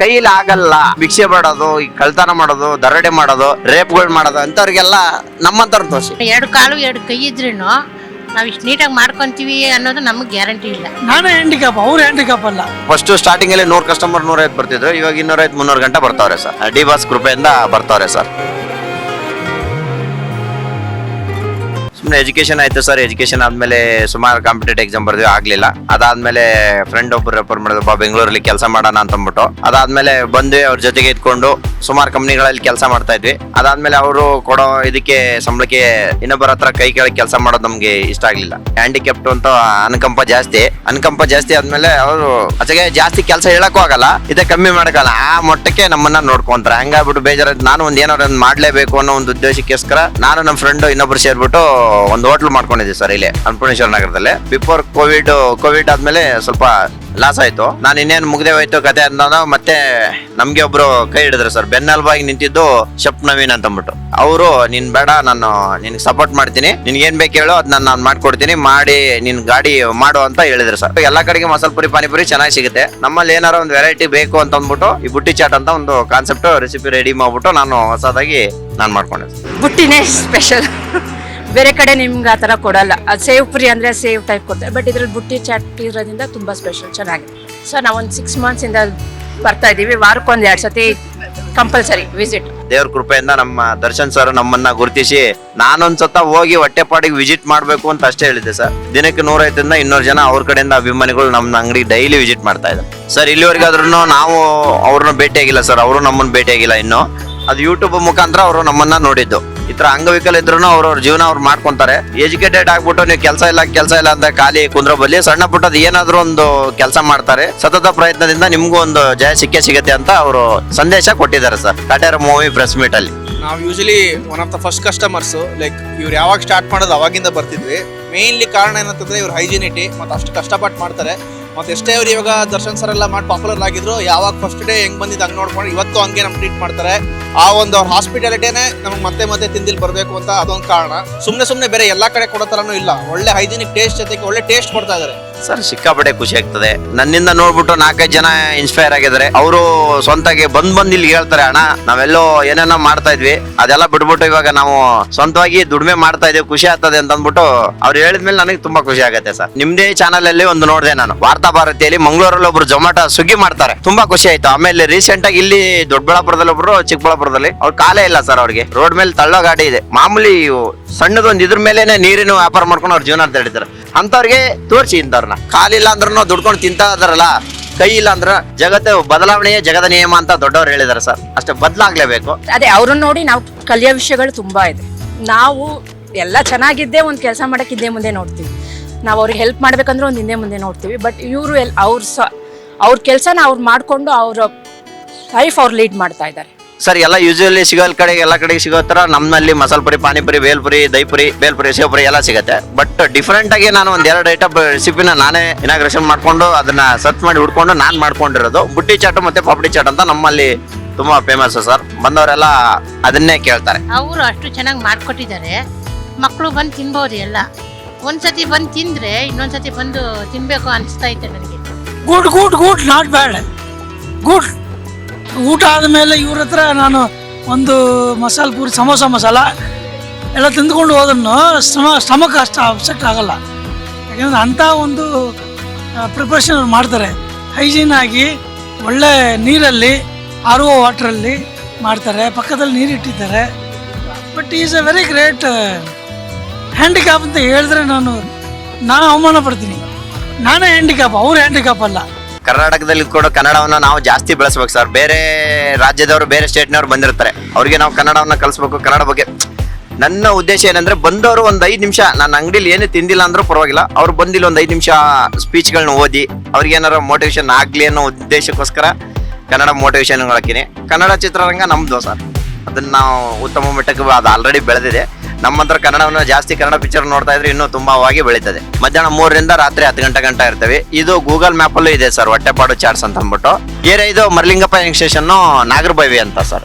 ಕೈಲಿ ಆಗಲ್ಲ ಭಿಕ್ಷೆ ಮಾಡೋದು ಈ ಕಳ್ತನ ಮಾಡೋದು ದರಡೆ ಮಾಡೋದು ರೇಪ್ಗಳು ಮಾಡೋದು ಅಂತವ್ರಿಗೆಲ್ಲ ನಮ್ಮಂತವ್ರ ದೋಷ. ಎರಡು ಕಾಲು ಎರಡು ಕೈ ಇದ್ರೂ ನಾವು ಇಷ್ಟು ನೀಟಾಗಿ ಮಾಡ್ಕೊಂತೀವಿ ಅನ್ನೋದು ನಮಗೆ ಗ್ಯಾರಂಟಿ ಇಲ್ಲ. ನಾನೇ ಹ್ಯಾಂಡಿಕ್ಯಾಪ್ ಅವ್ರು ಹ್ಯಾಂಡಿಕ್ಯಾಪ್ ಅಲ್ಲ. ಫಸ್ಟ್ ಸ್ಟಾರ್ಟಿಂಗ್ ಅಲ್ಲಿ ನೂರ್ ಕಸ್ಟಮರ್ ನೂರೈವತ್ತು ಬರ್ತಿದ್ರು ಇವಾಗ ಇನ್ನೂರೈವತ್ತು ಮುನ್ನೂರು ಗಂಟೆ ಬರ್ತಾವ್ರೆ ಸರ್. ಡಿ ಬಾಸ್ ಕೃಪೆಯಿಂದ ಬರ್ತಾವ್ರೆ ಸರ್. ಸುಮ್ಮನೆ ಎಜುಕೇಶನ್ ಆಯ್ತು ಸರ್ ಎಜುಕೇಶನ್ ಆದ್ಮೇಲೆ ಸುಮಾರು ಕಾಂಪಿಟೇಟಿವ್ ಎಕ್ಸಾಮ್ ಬರ್ದಿವಿ. ಆಗ್ಲಿಲ್ಲ. ಅದಾದ್ಮೇಲೆ ಫ್ರೆಂಡ್ ಒಬ್ಬರು ರೆಫರ್ ಮಾಡಿದ್ರಪ್ಪ ಬೆಂಗಳೂರಲ್ಲಿ ಕೆಲಸ ಮಾಡೋಣ ಅಂತ ಅಂದ್ಬಿಟ್ಟು ಅದಾದ್ಮೇಲೆ ಬಂದ್ವಿ, ಅವ್ರ ಜೊತೆಗೆ ಇದ್ಕೊಂಡು ಸುಮಾರು ಕಂಪ್ನಿಗಳಲ್ಲಿ ಕೆಲಸ ಮಾಡ್ತಾ ಇದ್ವಿ. ಅದಾದ್ಮೇಲೆ ಅವರು ಕೊಡೋ ಇದಕ್ಕೆ, ಸಂಬಳಕ್ಕೆ ಇನ್ನೊಬ್ಬರ ಹತ್ರ ಕೈ ಕೆಳಗೆ ಕೆಲಸ ಮಾಡೋದು ನಮ್ಗೆ ಇಷ್ಟ ಆಗ್ಲಿಲ್ಲ. ಹ್ಯಾಂಡಿಕ್ಯಾಪ್ಟ್ ಅಂತ ಅನುಕಂಪ ಜಾಸ್ತಿ. ಅನುಕಂಪ ಜಾಸ್ತಿ ಆದ್ಮೇಲೆ ಅವರು ಆಚೆಗೆ ಜಾಸ್ತಿ ಕೆಲಸ ಹೇಳಕ್ಕೂ ಆಗಲ್ಲ, ಇದೇ ಕಮ್ಮಿ ಮಾಡಕ್ಕಲ್ಲ. ಆ ಮಟ್ಟಕ್ಕೆ ನಮ್ಮನ್ನ ನೋಡ್ಕೊಂತಾರೆ. ಹಂಗಾಗ್ಬಿಟ್ಟು ಬೇಜಾರ ನಾನು ಒಂದ್ ಏನಾದ್ರು ಮಾಡ್ಲೇಬೇಕು ಅನ್ನೋ ಒಂದು ಉದ್ದೇಶಕ್ಕೋಸ್ಕರ ನಾನು ನಮ್ಮ ಫ್ರೆಂಡ್ ಇನ್ನೊಬ್ರು ಸೇರ್ಬಿಟ್ಟು ಒಂದು ಹೋಟ್ಲ್ ಮಾಡ್ಕೊಂಡಿದ್ವಿ ಸರ್ ಇಲ್ಲಿ ಅನ್ನಪೂರ್ಣೇಶ್ವರ ನಗರದಲ್ಲಿ. ಬಿಫೋರ್ ಕೋವಿಡ್ ಕೋವಿಡ್ ಆದ್ಮೇಲೆ ಸ್ವಲ್ಪ ಲಾಸ್ ಆಯ್ತು. ನಾನು ಇನ್ನೇನು ಮುಗ್ದೆ ಹೋಯ್ತು ಕತೆ ಅಂತ ಮತ್ತೆ ನಮ್ಗೆ ಒಬ್ರು ಕೈ ಹಿಡಿದ್ರು ಸರ್. ಬೆನ್ನೆಲುಬಾಗಿ ನಿಂತಿದ್ದು ಶಪ್ ನವೀನ್ ಅಂತ ಅಂದ್ಬಿಟ್ಟು ಅವರು, ನಿನ್ ಬೇಡ, ನಾನು ನಿನ್ಗೆ ಸಪೋರ್ಟ್ ಮಾಡ್ತೀನಿ. ನಿನ್ಗೆ ಏನ್ ಬೇಕು ಹೇಳೋ ಅದನ್ನ ನಾನು ಮಾಡ್ಕೊಡ್ತೀನಿ. ಮಾಡಿ, ನಿನ್ ಗಾಡಿ ಮಾಡು ಅಂತ ಹೇಳಿದ್ರು ಸರ್. ಎಲ್ಲಾ ಕಡೆಗೆ ಮಸಾಲೆ ಪುರಿ ಪಾನಿಪುರಿ ಚೆನ್ನಾಗಿ ಸಿಗುತ್ತೆ. ನಮ್ಮಲ್ಲಿ ಏನಾರ ಒಂದು ವೆರೈಟಿ ಬೇಕು ಅಂತ ಅಂದ್ಬಿಟ್ಟು ಈ ಬುಟ್ಟಿ ಚಾಟ್ ಅಂತ ಒಂದು ಕಾನ್ಸೆಪ್ಟ್ ರೆಸಿಪಿ ರೆಡಿ ಮಾಡ್ಬಿಟ್ಟು ನಾನು ಹೊಸದಾಗಿ ನಾನು ಮಾಡ್ಕೊಂಡೆ ಬುಟ್ಟಿನೇ ಸ್ಪೆಷಲ್ ಬೇರೆ ಕಡೆ ನಿಮ್ಗೆ ಆ ಥರ ಕೊಡಲ್ಲ. ಅದು ಸೇವ್ ಫ್ರೀ ಅಂದರೆ ಸೇವ್ ಟೈಪ್ ಕೊಡ್ತಾರೆ. ಬಟ್ ಇದ್ರಲ್ಲಿ ಬುಟ್ಟಿ ಚಾಟ್ ಇರೋದ್ರಿಂದ ತುಂಬ ಸ್ಪೆಷಲ್ ಚೆನ್ನಾಗಿದೆ. ಸೊ ನಾವೊಂದು ಸಿಕ್ಸ್ ಮಂತ್ಸಿಂದ ಬರ್ತಾ ಇದ್ದೀವಿ. ವಾರಕ್ಕೊಂದು ಎರಡು ಸತಿ ಕಂಪಲ್ಸರಿ ವಿಸಿಟ್ ದೇವ್ರ ಕೃಪೆಯಿಂದ ನಮ್ಮ ದರ್ಶನ್ ಸರ್ ನಮ್ಮನ್ನ ಗುರುತಿಸಿ ನಾನೊಂದ್ ಸತ ಹೋಗಿ ಹೊಟ್ಟೆಪಾಡಿಗೆ ವಿಸಿಟ್ ಮಾಡ್ಬೇಕು ಅಂತ ಅಷ್ಟೇ ಹೇಳಿದ್ದೆ ಸರ್ ದಿನಕ್ಕೆ ನೂರೈದರಿಂದ ಇನ್ನೂರು ಜನ ಅವ್ರ ಕಡೆಯಿಂದ ಅಭಿಮಾನಿಗಳು ನಮ್ಮ ಅಂಗಡಿ ಡೈಲಿ ವಿಸಿಟ್ ಮಾಡ್ತಾ ಇದ್ದಾರೆ. ಸರ್ ಇಲ್ಲಿವರೆಗಾದ್ರೂ ನಾವು ಅವ್ರನ್ನ ಭೇಟಿಯಾಗಿಲ್ಲ ಸರ್ ಅವರು ನಮ್ಮನ್ನ ಭೇಟಿಯಾಗಿಲ್ಲ ಇನ್ನು. ಅದು ಯೂಟ್ಯೂಬ್ ಮುಖಾಂತರ ಅವರು ನಮ್ಮನ್ನ ನೋಡಿದ್ದು. ಈ ತರ ಅಂಗವಿಕಲ ಇದ್ರು ಅವ್ರವ್ರ ಜೀವನ ಅವ್ರು ಮಾಡ್ಕೊಂತಾರೆ. ಎಜುಕೇಟೆಡ್ ಆಗ್ಬಿಟ್ಟು ನೀವು ಕೆಲಸ ಇಲ್ಲ ಕೆಲಸ ಇಲ್ಲ ಅಂತ ಖಾಲಿ ಕುಂದ್ರ ಬಲ್ಲಿ ಸಣ್ಣ ಪುಟ್ಟದ ಏನಾದ್ರೂ ಒಂದು ಕೆಲಸ ಮಾಡ್ತಾರೆ. ಸತತ ಪ್ರಯತ್ನದಿಂದ ನಿಮ್ಗೂ ಒಂದು ಜಯ, ಸಿಕ್ಕೇ ಸಿಗತ್ತೆ ಅಂತ ಅವರು ಸಂದೇಶ ಕೊಟ್ಟಿದ್ದಾರೆ sir. Katera movie press meet ಅಲ್ಲಿ. ನಾವು usually one of the first customers like ಇವ್ರು ಯಾವಾಗ ಸ್ಟಾರ್ಟ್ ಮಾಡೋದು ಅವಾಗಿಂದ ಬರ್ತಿದ್ವಿ. ಮೇನ್ಲಿ ಕಾರಣ ಏನಂತಂದ್ರೆ ಇವ್ರು ಹೈಜಿನಿಟಿ ಮತ್ತೆ ಅಷ್ಟು ಕಷ್ಟಪಟ್ಟು ಮಾಡ್ತಾರೆ. ಮತ್ತೆ ಎಷ್ಟೇ ಅವ್ರು ಇವಾಗ ದರ್ಶನ್ ಸರ್ ಎಲ್ಲ ಮಾಡಿ ಪಾಪ್ಯುಲರ್ ಆಗಿದ್ರು, ಯಾವಾಗ ಫಸ್ಟ್ ಡೇ ಹೆಂಗ್ ಬಂದಿದ್ದು ಹಂಗೆ ನೋಡ್ಕೊಂಡು ಇವತ್ತು ಹಂಗೆ ನಮ್ಗೆ ಟ್ರೀಟ್ ಮಾಡ್ತಾರೆ. ಆ ಒಂದು ಅವ್ರ ಹಾಸ್ಪಿಟಾಲಿಟಿನೇ ನಮ್ಗೆ ಮತ್ತೆ ಮತ್ತೆ ತಿಂದಿಲ್ ಬರಬೇಕು ಅಂತ ಅದೊಂದು ಕಾರಣ. ಸುಮ್ಮನೆ ಸುಮ್ಮನೆ ಬೇರೆ ಎಲ್ಲ ಕಡೆ ಕೊಡೋ ಥರನೂ ಇಲ್ಲ. ಒಳ್ಳೆ ಹೈಜಿನಿಕ್ ಟೇಸ್ಟ್ ಜೊತೆಗೆ ಒಳ್ಳೆ ಟೇಸ್ಟ್ ಕೊಡ್ತಾ ಇದ್ದಾರೆ ಸರ್, ಸಿಕ್ಕಾಪಟ್ಟೆ ಖುಷಿ ಆಗ್ತದೆ. ನನ್ನಿಂದ ನೋಡ್ಬಿಟ್ಟು ನಾಲ್ಕೈದು ಜನ ಇನ್ಸ್ಪೈರ್ ಆಗಿದ್ದಾರೆ. ಅವರು ಸ್ವಂತಾಗಿ ಬಂದ್ ಬಂದ್ ಇಲ್ಲಿ ಹೇಳ್ತಾರೆ, ಅಣ್ಣ, ನಾವೆಲ್ಲೋ ಏನೇನೋ ಮಾಡ್ತಾ ಇದ್ವಿ. ಅದೆಲ್ಲ ಬಿಟ್ಬಿಟ್ಟು ಇವಾಗ ನಾವು ಸ್ವಂತವಾಗಿ ದುಡಿಮೆ ಮಾಡ್ತಾ ಇದ್ದೀವಿ, ಖುಷಿ ಆಗ್ತದೆ ಅಂತ ಅಂದ್ಬಿಟ್ಟು ಅವ್ರು ಹೇಳಿದ್ಮೇಲೆ ನನಗೆ ತುಂಬಾ ಖುಷಿ ಆಗುತ್ತೆ ಸರ್. ನಿಮ್ದೇ ಚಾನಲ್ ಅಲ್ಲಿ ಒಂದು ನೋಡಿದೆ ನಾನು. ವಾರ್ತಾ ಭಾರತಿಯಲ್ಲಿ ಮಂಗಳೂರಲ್ಲಿ ಒಬ್ರು ಜೊಮಾಟೊ ಸುಗ್ಗಿ ಮಾಡ್ತಾರೆ. ತುಂಬಾ ಖುಷಿ ಆಯ್ತು. ಆಮೇಲೆ ರೀಸೆಂಟ್ ಆಗಿ ಇಲ್ಲಿ ದೊಡ್ಡಬಳ್ಳಾಪುರದಲ್ಲಿ ಒಬ್ರು, ಚಿಕ್ಕಬಳ್ಳಾಪುರದಲ್ಲಿ. ಅವ್ರ ಕಾಲೇ ಇಲ್ಲ ಸರ್ ಅವ್ರಿಗೆ. ರೋಡ್ ಮೇಲೆ ತಳ್ಳೋ ಗಾಡಿ ಇದೆ. ಮಾಮೂಲಿ ಸಣ್ಣದೊಂದು ಇದ್ರ ಮೇಲೆ ನೀರಿನ ವ್ಯಾಪಾರ ಮಾಡ್ಕೊಂಡು ಅವ್ರ ಜೀವನ ಅಂತ ಹೇಳಿದ್ದಾರೆ. ಅಂತವ್ರಿಗೆ ತೋರಿಸಿ ಇಂಥವ್ರನ್ನ ಕಾಲಿಲ್ಲ ಅಂದ್ರೂ ದುಡ್ಕೊಂಡು ತಿಂತಾ ಇದಾರಲ್ಲ ಕೈ ಇಲ್ಲ ಅಂದ್ರ ಜಗತ್ತು ಬದಲಾವಣೆಯೇ ಜಗದ ನಿಯಮ ಅಂತ ದೊಡ್ಡವ್ರು ಹೇಳಿದಾರೆ ಸರ್. ಅಷ್ಟೇ ಬದಲಾಗ್ಲೇಬೇಕು. ಅದೇ ಅವ್ರನ್ನ ನೋಡಿ ನಾವು ಕಲಿಯೋ ವಿಷಯಗಳು ತುಂಬಾ ಇದೆ. ನಾವು ಎಲ್ಲ ಚೆನ್ನಾಗಿದ್ದೇ ಒಂದು ಕೆಲಸ ಮಾಡಕ್ ಮುಂದೆ ನೋಡ್ತೀವಿ. ನಾವು ಅವ್ರಿಗೆ ಹೆಲ್ಪ್ ಮಾಡ್ಬೇಕಂದ್ರೆ ಒಂದು ಹಿಂದೆ ಮುಂದೆ ನೋಡ್ತೀವಿ. ಬಟ್ ಇವರು ಎಲ್ ಅವ್ರ ಸ ಅವ್ರ ಕೆಲಸನ ಅವ್ರು ಮಾಡಿಕೊಂಡು ಅವ್ರ ಲೈಫ್ ಅವ್ರು ಲೀಡ್ ಮಾಡ್ತಾ ಇದ್ದಾರೆ. ಸರ್ ಎಲ್ಲ ಯೂಶುವಲಿ ಸಿಗೋ ಕಡೆಗೆ ಎಲ್ಲ ಕಡೆಗೆ ಸಿಗೋ ಥರ ನಮ್ಮಲ್ಲಿ ಮಸಾಲ ಪುರಿ ಪಾನಿಪುರಿ ಬೇಲ್ಪುರಿ ದೈಪುರಿ ಬೇಲ್ಪುರಿ ಸೇವ್ಪುರಿ ಎಲ್ಲ ಸಿಗುತ್ತೆ. ಬಟ್ ಡಿಫ್ರೆಂಟಾಗಿ ನಾನು ಒಂದು ಎರಡು ಐಟಮ್ ರೆಸಿಪಿನ ನಾನೇ ಇನಾಗ್ರೇಷನ್ ಮಾಡ್ಕೊಂಡು ಅದನ್ನ ಸರ್ಚ್ ಮಾಡಿ ಹುಡ್ಕೊಂಡು ನಾನು ಮಾಡ್ಕೊಂಡಿರೋದು. ಬುಟ್ಟಿ ಚಾಟ್ ಮತ್ತೆ ಪಾಪಡಿ ಚಾಟ್ ಅಂತ ನಮ್ಮಲ್ಲಿ ತುಂಬಾ ಫೇಮಸ್ ಸರ್. ಬಂದವರೆಲ್ಲ ಅದನ್ನೇ ಕೇಳ್ತಾರೆ. ಅವರು ಅಷ್ಟು ಚೆನ್ನಾಗಿ ಮಾಡ್ಕೊಟ್ಟಿದ್ದಾರೆ. ಮಕ್ಕಳು ಬಂದು ತಿನ್ಬೋದು ಎಲ್ಲ. ಒಂದ್ಸತಿ ಬಂದು ತಿಂದ್ರೆ ಇನ್ನೊಂದ್ಸತಿ ಬಂದು ತಿನ್ಬೇಕು ಅನಿಸ್ತಾ ಐತೆ ನನಗೆ. Good good good not bad good ಊಟ ಆದಮೇಲೆ ಇವ್ರ ಹತ್ರ ನಾನು ಒಂದು ಮಸಾಲ ಪೂರಿ, ಸಮೋಸ ಮಸಾಲ ಎಲ್ಲ ತಿಂದ್ಕೊಂಡು ಹೋದನ್ನು ಸ್ಟಮ ಸ್ಟಮಕ್ ಅಷ್ಟು ಅಪ್ಸೆಟ್ ಆಗಲ್ಲ. ಯಾಕಂದ್ರೆ ಅಂಥ ಒಂದು ಪ್ರಿಪ್ರೇಷನ್ ಮಾಡ್ತಾರೆ. ಹೈಜೀನ್ ಆಗಿ ಒಳ್ಳೆ ನೀರಲ್ಲಿ ಆರ್ ಒ ವಾಟ್ರಲ್ಲಿ ಮಾಡ್ತಾರೆ. ಪಕ್ಕದಲ್ಲಿ ನೀರು ಇಟ್ಟಿದ್ದಾರೆ. But is a very great handicap ಅಂತ ಹೇಳಿದ್ರೆ ನಾನು ನಾನು ಅವಮಾನ ಪಡ್ತೀನಿ. ನಾನೇ ಹ್ಯಾಂಡಿಕ್ಯಾಪ್ ಅವ್ರು ಹ್ಯಾಂಡಿಕ್ಯಾಪ್ ಅಲ್ಲ. ಕರ್ನಾಟಕದಲ್ಲಿ ಕೂಡ ಕನ್ನಡವನ್ನ ನಾವು ಜಾಸ್ತಿ ಬೆಳೆಸ್ಬೇಕು ಸರ್. ಬೇರೆ ರಾಜ್ಯದವರು, ಬೇರೆ ಸ್ಟೇಟ್ನವ್ರು ಬಂದಿರ್ತಾರೆ. ಅವ್ರಿಗೆ ನಾವು ಕನ್ನಡವನ್ನ ಕಲಿಸ್ಬೇಕು, ಕನ್ನಡ ಬಗ್ಗೆ. ನನ್ನ ಉದ್ದೇಶ ಏನಂದ್ರೆ, ಬಂದವರು ಒಂದು ಐದು ನಿಮಿಷ, ನನ್ನ ಅಂಗಡಿಲಿ ಏನು ತಿಂದಿಲ್ಲ ಅಂದ್ರೂ ಪರವಾಗಿಲ್ಲ. ಅವ್ರು ಬಂದಿಲ್ಲ ಒಂದು ಐದು ನಿಮಿಷ ಸ್ಪೀಚ್ಗಳನ್ನ ಓದಿ, ಅವ್ರಿಗೆ ಏನಾರ ಮೋಟಿವೇಶನ್ ಆಗಲಿ ಅನ್ನೋ ಉದ್ದೇಶಕ್ಕೋಸ್ಕರ ಕನ್ನಡ ಮೋಟಿವೇಶನ್ ಹಾಕಿನಿ. ಕನ್ನಡ ಚಿತ್ರರಂಗ ನಮ್ದು ಸರ್. ಅದನ್ನ ನಾವು ಉತ್ತಮ ಮಟ್ಟಕ್ಕೆ ಅದು ಆಲ್ರೆಡಿ ಬೆಳೆದಿದೆ. ನಮ್ಮ ಹತ್ರ ಕನ್ನಡವನ್ನು ಜಾಸ್ತಿ ಕನ್ನಡ ಪಿಕ್ಚರ್ ನೋಡ್ತಾ ಇದ್ರೆ ಇನ್ನೂ ತುಂಬಾವಾಗಿ ಬೆಳೀತದೆ. ಮಧ್ಯಾಹ್ನ ಮೂರರಿಂದ ರಾತ್ರಿ ಹತ್ತು ಗಂಟೆ ಗಂಟೆ ಇರ್ತವೆ. ಇದು ಗೂಗಲ್ ಮ್ಯಾಪ್ ಅಲ್ಲೂ ಇದೆ ಸರ್, ಹೊಟ್ಟೆಪಾಡು ಚಾಟ್ಸ್ ಅಂತ ಅಂದ್ಬಿಟ್ಟು ಏರಿಯಾ ಇದು ಮರ್ಲಿಂಗಪ್ಪ ಸ್ಟೇಷನ್ ನಾಗರಬೈವಿ ಅಂತ ಸರ್.